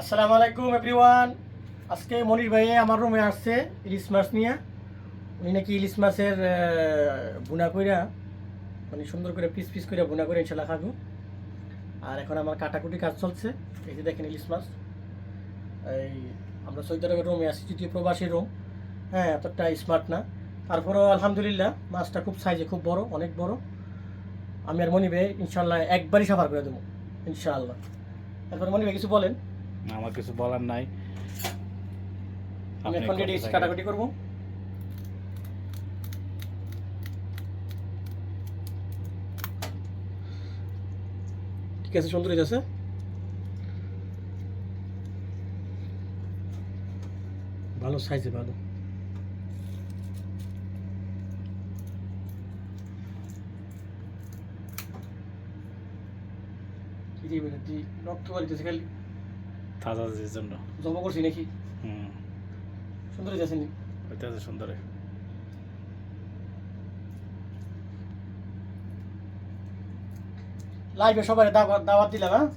আসসালামু আলাইকুম, এভরিওয়ান। আজকে মনির ভাই আমার রুমে আসছে ইলিশ মাছ নিয়ে। উনি নাকি ইলিশ মাছের ভুনা কইরা মানে সুন্দর করে পিস পিস করে ভুনা করে ইনশাল্লাহ খাব। আর এখন আমার কাটাকুটি কাজ চলছে। এই যে দেখেন ইলিশ মাছ। এই, আমরা সৌদি রুমে আছি, তৃতীয় প্রবাসী রুম। হ্যাঁ এতটা স্মার্ট না। তারপরেও আলহামদুলিল্লাহ, মাছটা খুব সাইজে খুব বড়, অনেক বড়। আমি আর মনিবে ইনশাল্লাহ একবারই সাফার করে দেবো, ইনশাআল্লাহ। তারপর মনিবে কিছু বলেন। আমার কিছু বলার নাই। আমি এখন রেডি। কাটাকুটি করব। ঠিক আছে সুন্দর হয়েছে ভালো সাইজে ভালো। রক্ত বাড়িতেছে খালি। তাজা যে জন্য। জব করছি নাকি? হুম। সুন্দর হয়েছে নি ওইটা আছে সুন্দরে লাইভে সবাই দাওয়াত দাওয়াত দিলাম হ্যাঁ?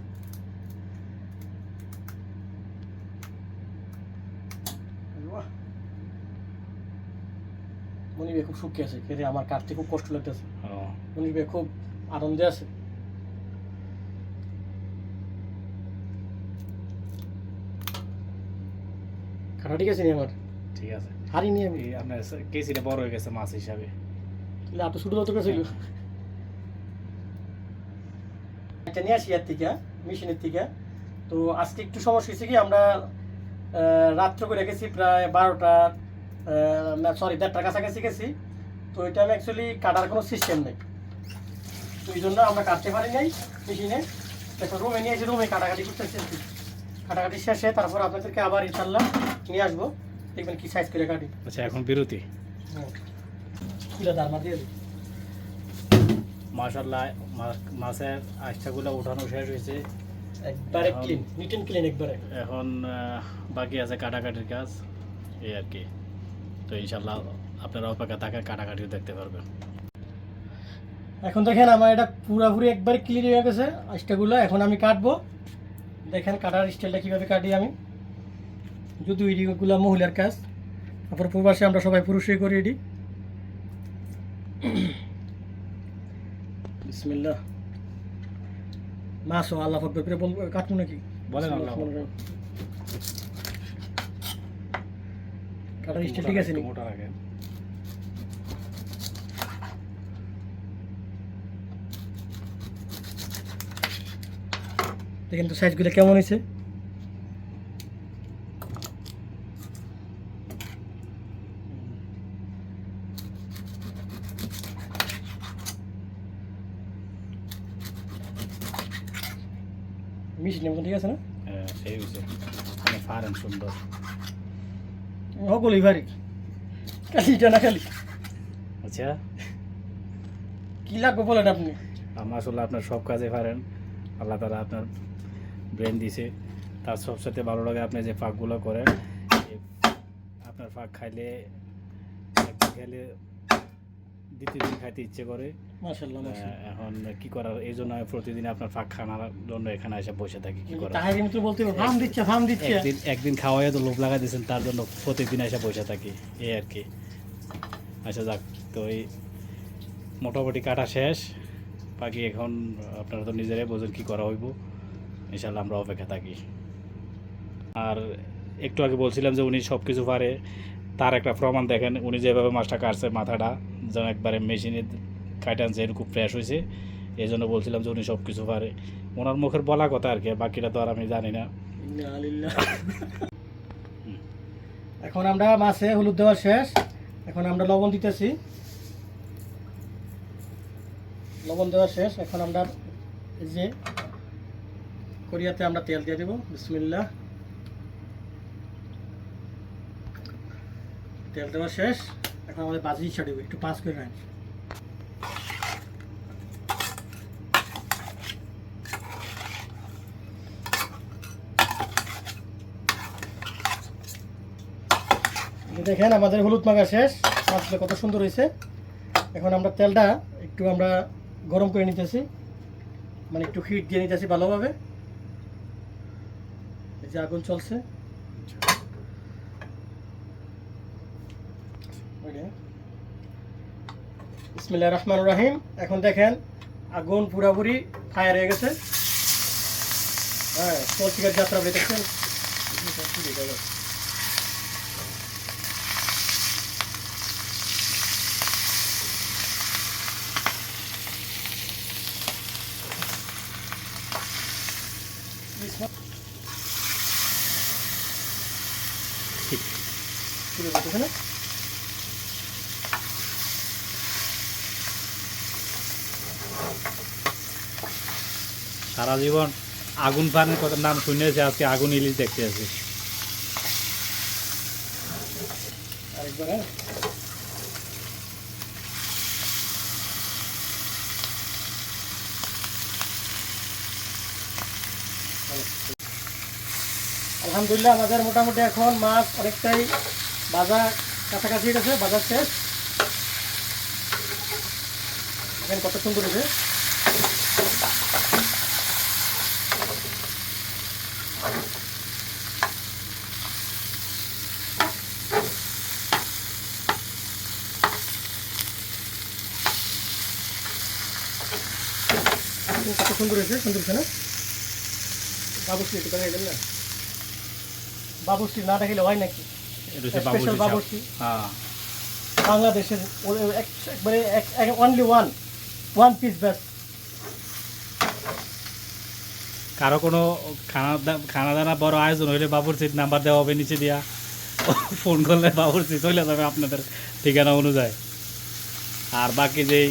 ভাই খুব সুখী আছে খেতে আমার কাটতে খুব কষ্ট লাগতেছে। ভাই খুব আনন্দে আছে। ঠিক আছে নি আমার। ঠিক আছে। হারি নি আমি। আপনার কেসিটা বড় হয়ে গেছে মাছ হিসাবে। তাহলে এত ছোটো যত ছিল এটা নিয়ে আসি এর থেকে মেশিনের থেকে। তো আজকে একটু সমস্যা হয়েছে কি আমরা রাত্র করে গেছি প্রায় বারোটা সরি দেড়টার কাছাকাছি গেছি। তো এটা আমি অ্যাকচুয়ালি কাটার কোনো সিস্টেম নেই। তো এই জন্য আমরা কাটতে পারি নাই মেশিনে। এখন রুমে নিয়ে এসে রুমে কাটাকাটি করতেছি কাটাকাটি শেষে তারপর আপনাদেরকে আবার ইনশাল্লাহ নিয়ে আসব। দেখবেন কি সাইজ করে কাটি। আচ্ছা এখন বিরতি। কিলো দারমা দিয়ে মাশাল্লাহ মাছের আচ্ছাগুলো উঠানো শেষ হয়েছে। একবারে ক্লিন নিট এন্ড ক্লিন একবারে। এখন বাকি আছে কাটাকাটির কাজ এই আর কি। তো ইনশাল্লাহ আপনারা অপেক্ষা থাকে কাটাকাটিও দেখতে পারবেন। এখন দেখেন আমার এটা পুরোপুরি একবারে ক্লিন হয়ে গেছে আইসটাগুলো। এখন আমি কাটবো। দেখেন কাটার স্টাইলটা কীভাবে কাটি আমি। যদি এগুলো মহিলার কাজ তারপর প্রবাসে আমরা সবাই পুরুষই করি বিসমিল্লাহ। মাছ ও আল্লাহ ফকর কাটবো নাকি? বলেন আল্লাহ কাটার ঠিক আছে নি? মোটা দেখেন তো সাইজগুলো কেমন হয়েছে? মিষ্টি মতন ঠিক আছে না? হ্যাঁ, সেই হয়েছে মানে ফারেন সুন্দর। সকলই ভারি। কালিটা না খালি? আচ্ছা? কি লাগবে বলেন আপনি? আমার আসলে আপনার সব কাজে পারেন আল্লাহ তারা আপনার ব্রেন দিছে। তার সবসাথে ভালো লাগে আপনি যে ফাঁকগুলো করেন। আপনার ফাঁক খাইলে খাইলে দ্বিতীয় দিন খাইতে ইচ্ছে করে। এখন কি করার? এই জন্য আমি প্রতিদিন আপনার ফাঁক খানার জন্য এখানে এসে বসে থাকি কি করার? তাহারি মতো বলতে ফার্ম দিচ্ছে ফার্ম দিচ্ছে। একদিন একদিন খাওয়াই তো লোভ লাগা দিয়েছেন তার জন্য প্রত্যেকদিন এসে বসে থাকি এই আর কি। আচ্ছা যাক তো এই মোটামুটি কাটা শেষ। বাকি এখন আপনারা তো নিজেরাই বোঝেন কী করা হইব। ইনশাল্লাহ আমরা অপেক্ষা থাকি। আর একটু আগে বলছিলাম যে উনি সব কিছু পারে তার একটা প্রমাণ দেখেন উনি যেভাবে মাছটা কাটছে মাথাটা যেন একবারে মেশিনে কাটে আনছে এরকম ফ্রেশ হয়েছে এই জন্য বলছিলাম যে উনি সব কিছু পারে। ওনার মুখের বলা কথা আর কি বাকিটা তো আর আমি জানি না। এখন আমরা মাছে হলুদ দেওয়া শেষ। এখন আমরা লবণ দিতেছি। লবণ দেওয়া শেষ। এখন আমরা যে করিয়াতে আমরা তেল দিয়ে দেবো। বিসমিল্লাহ। তেল দেওয়া শেষ। এখন আমাদের বাজি দেবো একটু পাঁচ করে নেন। দেখেন, আমাদের হলুদ মাখা শেষ। মাছটা কত সুন্দর হয়েছে। এখন আমরা তেলটা একটু আমরা গরম করে নিতেছি। মানে একটু হিট দিয়ে নিতেছি ভালোভাবে। এই যে আগুন চলছে। ইসমিল্লা রহমান রাহিম। এখন দেখেন আগুন পুরাপুরি ফায়ার হয়ে গেছে। হ্যাঁ পত্রিকার যাত্রা বলে দেখছেন ঠিক। শুরু করতেছে না? সারা জীবন আগুন পানের কথা নাম শুনেছি আজকে আগুন ইলিশ দেখতে আছি আলহামদুলিল্লাহ আমাদের মোটামুটি এখন মাছ অনেকটাই বাজার কাছাকাছি গেছে বাজার শেষ। এখন কত সুন্দর হয়েছে কত সুন্দর হয়েছে সুন্দর হয়েছে না? বাবুশ্রী একটু দেখা না? বাবুশ্রী না হয় নাকি। সাপ। হ্যাঁ। বাংলাদেশের একবারে অনলি ওয়ান ওয়ান পিস ব্যাস কারও কোনো খানা খানা দানা বড় আয়োজন হইলে বাবুর্চির নাম্বার দেওয়া হবে নিচে দিয়া। ফোন করলে বাবুর্চি চলে যাবে আপনাদের ঠিকানা অনুযায়ী। আর বাকি যেই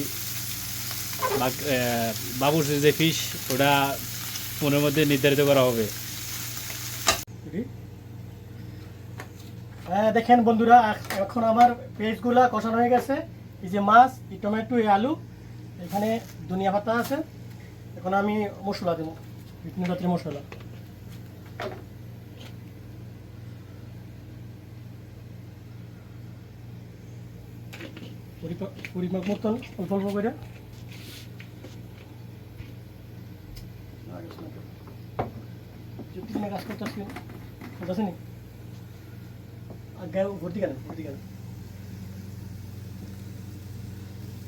বাবুর্চির যে ফিস ওটা ফোনের মধ্যে নির্ধারিত করা হবে। দেখেন বন্ধুরা এখন আমার পেজগুলা কষানো হয়ে গেছে। এই যে মাছ, এই টমেটো, এই আলু, এখানে ধনিয়া পাতা আছে। এখন আমি মশলা দেবো বিভিন্ন জাতের মশলা পরিমাপ মতন অল্প অল্প করে।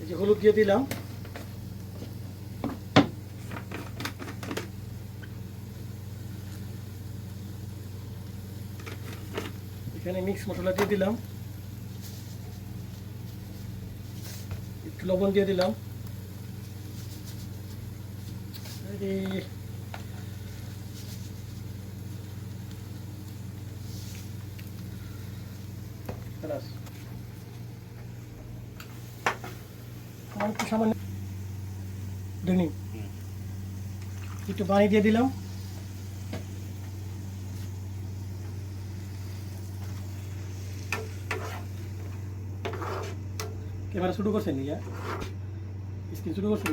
এই যে হলুদ দিয়ে দিলাম এখানে মিক্স মশলা দিয়ে দিলাম। লবণ দিয়ে দিলাম এই খালাস আমার একটু সামান্য ধনি একটু পানি দিয়ে দিলাম। ক্যামেরা শুরু করছেন ইয়া স্ক্রিন শুরু করছেন?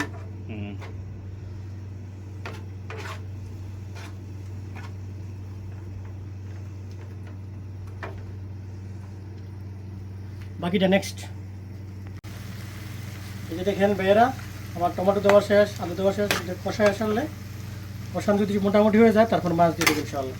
বাকিটা নেক্সট এই যে দেখেন বেয়েরা আমার টমেটো দেওয়া শেষ আলু দেওয়া শেষ এটা কষায় আসালে। কষান যদি মোটামুটি হয়ে যায়, তারপর মাছ দিয়ে দেবো ইনশাল্লাহ।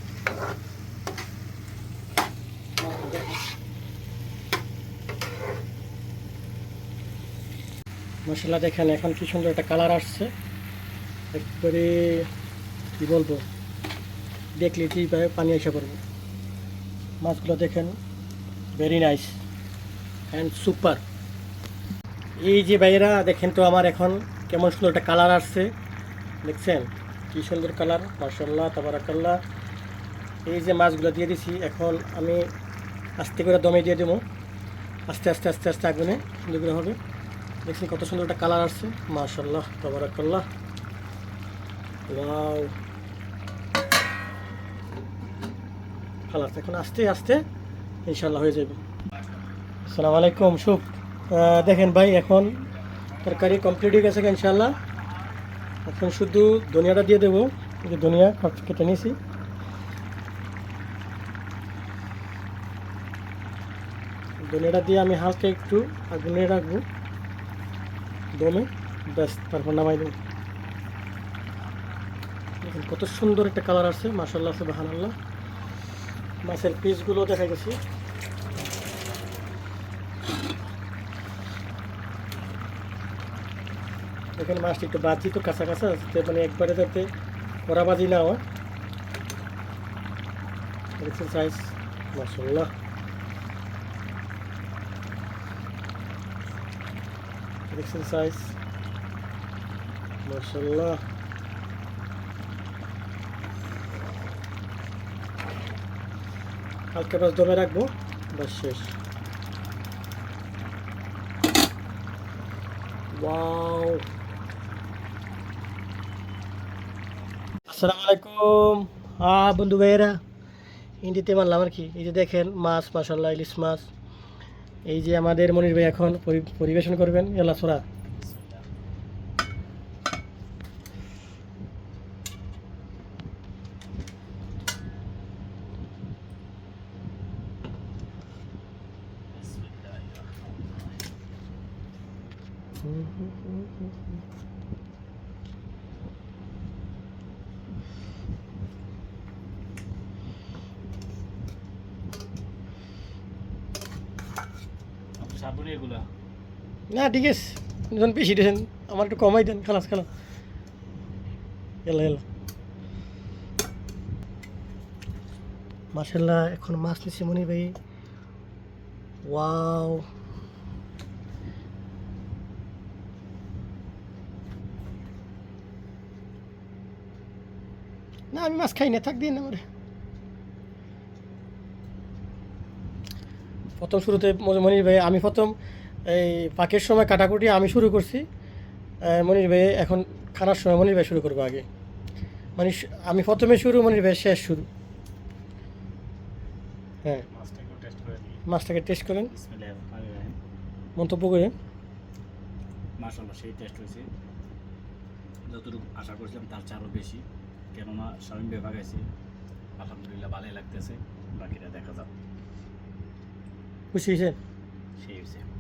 মশলা দেখেন এখন কি সুন্দর একটা কালার আসছে। একবারে, কি বলব, দেখলে কি পানি এসে পড়বে। মাছগুলো দেখেন ভেরি নাইস অ্যান্ড সুপার এই যে বাইরা দেখেন তো আমার এখন কেমন সুন্দর একটা কালার আসছে। দেখছেন? কি সুন্দর কালার মার্শাল্লাহ তাবারাকাল্লাহ। এই যে মাছগুলো দিয়ে দিছি, এখন আমি আস্তে করে দমে দিয়ে দেবো। আস্তে আস্তে আস্তে আস্তে আগুনে সুন্দর করে হবে। দেখছি কত সুন্দর একটা কালার আসছে। মার্শাল্লাহ তাবারাকাল্লাহ। ওয়াও। কালার এখন আস্তে আস্তে ইনশাল্লাহ হয়ে যাবে। আসসালামু আলাইকুম, শুভ। দেখেন ভাই, এখন তরকারি কমপ্লিট হয়ে গেছে ইনশাল্লাহ এখন শুধু ধনিয়াটা দিয়ে দেবো। যে ধনিয়া কাট কেটে নিয়েছি। ধনিয়াটা দিয়ে আমি হালকা একটু আগুনে রাখব। দমে, ব্যাস, তারপর নামাই দেবো। কত সুন্দর একটা কালার আছে মাসাল্লাহ সুবাহান আল্লাহ মাছের পিসগুলো দেখা গেছি এখানে মাছটা একটু বাজি তো কাঁচা কাঁচা যাতে মানে একবারে যাতে কড়া বাজি না হয়। দেখছেন সাইজ মাসাল্লাহ দেখছেন সাইজ মাসাল্লাহ হালকা বাস দমে রাখব বাস শেষ। ওয়াও! আসসালামু আলাইকুম হ্যাঁ বন্ধু ভাইয়েরা হিন্দিতে মারলাম আর কি এই যে দেখেন মাছ মাসাল্লাহ ইলিশ মাছ এই যে আমাদের মনির ভাই এখন পরি- পরিবেশন করবেন এলা ছোড়া সাবুনি না, ঠিক আছে। যখন বেশি দিয়েছেন আমার একটু কমাই দেন, খালাস খালাস। এলা এলা মাসাল্লাহ এখন মাছ নিচ্ছে মনির ভাই। ওয়াও। না, আমি মাছ খাই না, থাক দিন আমার। প্রথম শুরুতে ম- মনির ভাই, আমি প্রথম। এই পাকের সময় কাটাকুটি আমি শুরু করছি। মনির ভাই এখন খানার সময় মনির ভাই শুরু করব আগে। মানে আমি প্রথমে শুরু মনির ভাই শেষ শুরু। হ্যাঁ। মাছটাকে টেস্ট করেন। মন্তব্য করেন। মাশাআল্লাহ সেই টেস্ট হয়েছে। যতটুকু আশা করছিলাম তার চারও বেশি। কেননা স্বামী বিভাগ আছে আলহামদুলিল্লাহ ভালোই লাগতেছে। বাকিটা দেখা যাক। খুশি হয়েছেন? সেই হয়েছে।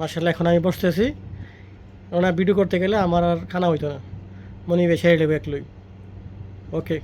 মার্শাল্লাহ এখন আমি বসতেছি ওনার ভিডিও করতে গেলে আমার আর খানা হইতো না। মনি বেশি দেবে একলই। ওকে